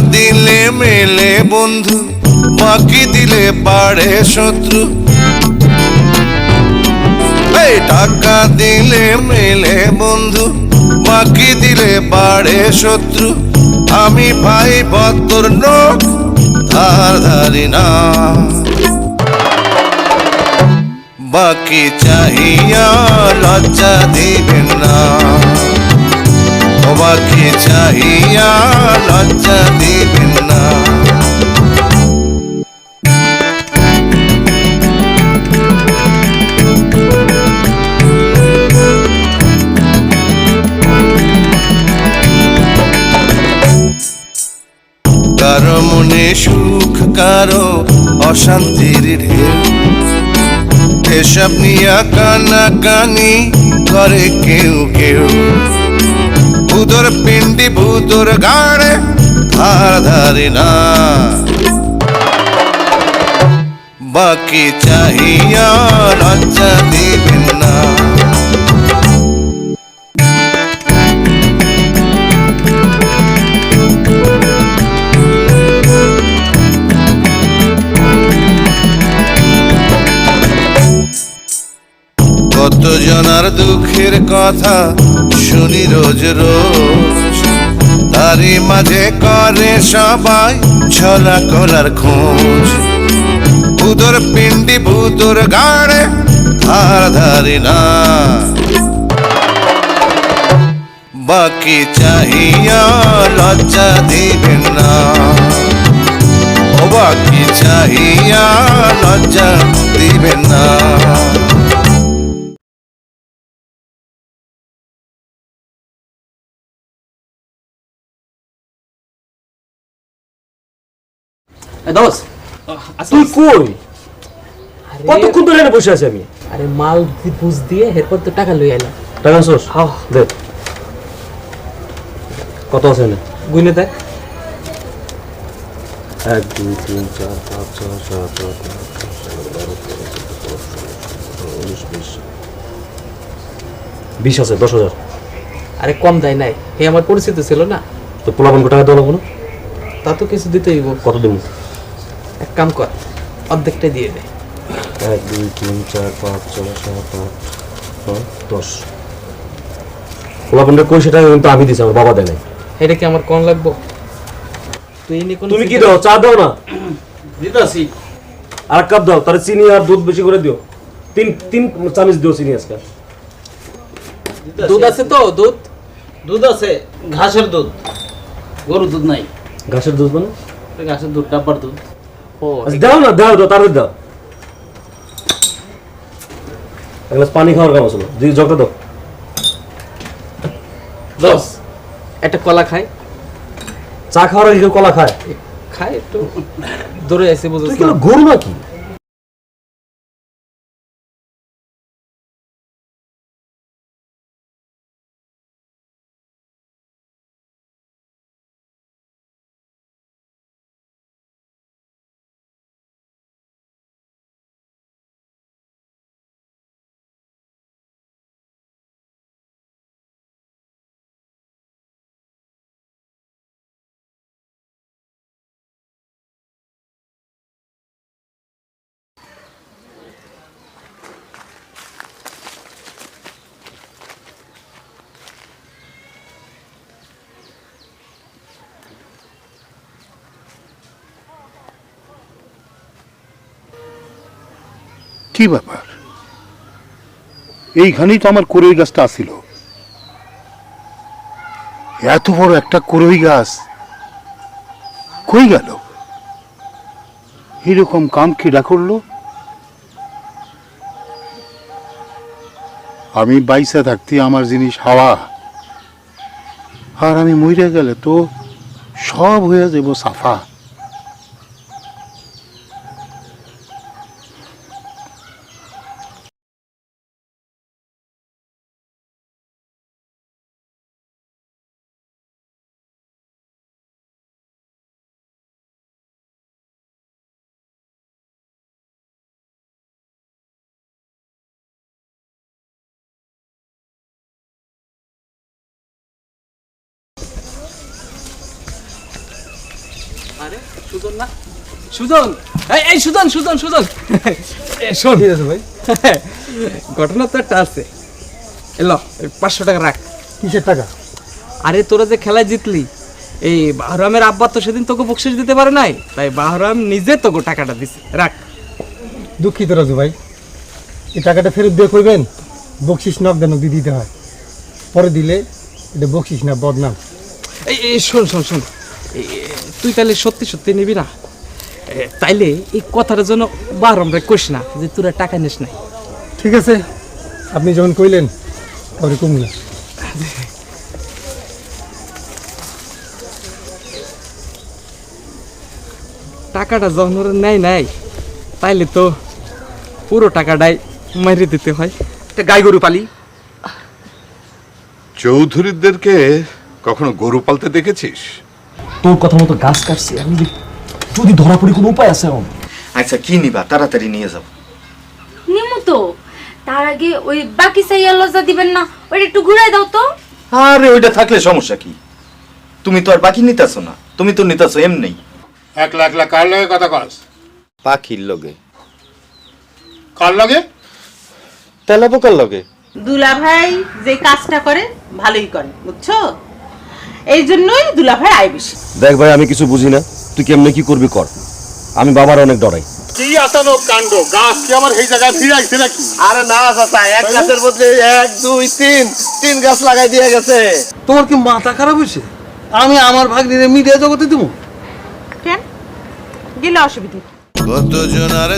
দিলে মেলে বন্ধু বাকি দিলে পারে শত্রু। টাকা দিলে মেলে বন্ধু বাকি দিলে বাড়ে শত্রু। আমি ভাই বত্তর নোট ধার ধারি না। বাকি চাহিয়া লজ্জা দিবেন না। ও বাকি চাহিয়া লজ্জা দিবেন না। কারও মনে সুখ, কারও অশান্তির ঢেউ। এসব নিয়া কানা কানি করে কেউ কেউ। ভূতর পিন্ডি ভূতর গাড়ে, ধার ধারে না। বাকি চাহিয়া লজ্জা দিবেন না কত জনার দুঃখের কথা শুনি রোজ রোজ তারই মাঝে করে সবাই ছলা কলার খোঁজ। ভূতর পিন্ডি ভূতর গাড়ে ধার ধারি না। বাকি চাহিয়া লজ্জা দিবেন না। ও বাকি চাহিয়া লজ্জা দিবেন না। দোস তুই কই? আরে কতক্ষণ ধরে এখানে বসে আছি আমি? আরে মাল বুঝ দিয়ে এরপর তো টাকা লই আইলাম। টাকা আনছোস। দে। কত আছে এখানে? গুনে দেখ এক দুই তিন চার পাঁচ ছয় সাত আট নয় দশ এগারো বারো তেরো চোদ্দ পনেরো ষোলো সতেরো উনিশ বিশ। বিশ আছে দশ হাজার। আরে কম দেয় নাই। হে আমার পরিচিত ছিল না। তো পোলাপানকে টাকা দেওয়া লাগবো না? তা তো কিছু দিতে কত দেবো? এক কাম কর অর্ধেকটাই দিয়ে দে। এক দুই তিন চার পাঁচ ছয় সাত আট নয় দশ। পোলাপানটা কই সেটা কিন্তু আমি দিছি আমার বাবা দেয় নাই। এটা কি আমার লাগবো? তুই নিয়ে তুমি কি দাও চা দাও না? দিতাছি। আর কাপ দাও তাহলে চিনি আর দুধ বেশি করে দিও। তিন তিন চামচ দিও চিনি আজকে। দুধ আছে তো দুধ? দুধ আছে ঘাসের দুধ। গরুর দুধ নাই। ঘাসের দুধ মানে? ঘাসের দুধ ডাব্বার দুধ। দাও না দাও দাও দাও এক গ্লাস পানি খাওয়ার কাম আসলো দুই জগটা দাও। দশ একটা কলা খাই। চা খাওয়ার আগে কেউ কলা খায়? খায় একটু। দৌড়ে আসি কি গরু নাকি? কি ব্যাপার? এইখানেই তো আমার করই গাছটা আসিল এত বড় একটা করই গাছ কই গেল? এরকম কাম কিডা করল? আমি বাইসা থাকতে আমার জিনিস হাওয়া। আর আমি মরে গেলে তো সব হয়ে যাব সাফা। সুজন না? সুজন! এই এই সুজন সুজন সুজন! এ, শোন। ভাই? ঘটনা তো একটা আছে। এলো পাঁচশো টাকা রাখ। কিসের টাকা? আরে তোরা যে খেলায় জিতলি এই বাহরামের আব্বা তো সেদিন তোকে বকশিস দিতে পারে নাই। তাই বাহরাম নিজে তোকে টাকাটা দিছে। রাখ। দুঃখিত রাজু ভাই। এই টাকাটা ফেরত দিয়ে কইবেন বকশিস নক দেন দিয়ে দিতে হয়। পরে দিলে এটা বকশিস না বদনাম। এই এই শোন শোন শোন। তুই তাহলে সত্যি সত্যি নিবি না? তাইলে এই কথাটা যেন বাহরাম রে কইস না যে তোরা টাকা নিস নাই। ঠিক আছে আপনি যখন কইলেন পরে কমু না। টাকাটা যখন ওরা নেয় নাই তাইলে তো পুরো টাকাটাই মারি দিতে হয়। গাই গরু পালি? চৌধুরীদেরকে কখনো গরু পালতে দেখেছিস? তোর কথা মতো গাছ কাটছি আমি যদি যদি ধরা পড়ি কোনো উপায় আছে আচ্ছা কি নিবা? তাড়াতাড়ি নিয়ে যাও। নিমু তো তার আগে ওই বাকি সাইয়া লজ্জা দিবেন না ওইটা একটু ঘুরাই দাও তো। আরে ওইটা থাকলে সমস্যা কি? তুমি তো আর বাকি নিতেছো না তুমি তো নিতেছো এমনি। একলা একলা কার লগে কথা কস? পাখির লগে। কার লগে? তেলা পোকার লগে। দুলাভাই যে কাজটা করে ভালোই করে বুঝছ? এই জন্যই দুলাভাই আয় বেশি। দেখ ভাই আমি কিছু বুঝি না। তুই কেমনে কি করবি কর। আমি বাবার অনেক ডরাই। কি আসানো কাণ্ড? গাছ কি আমার এই জায়গায় ফিরাইছে নাকি? আরে না চাচা এক গাছের বদলে এক দুই তিন তিন গাছ লাগাই দিয়ে গেছে। তোমার কি মাথা খারাপ হয়েছে? আমি আমার ভাগ মিডিয়া জগতে দেবো কেন? গেলে অসুবিধা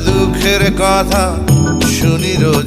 দুঃখের কথা শুনি রোজ।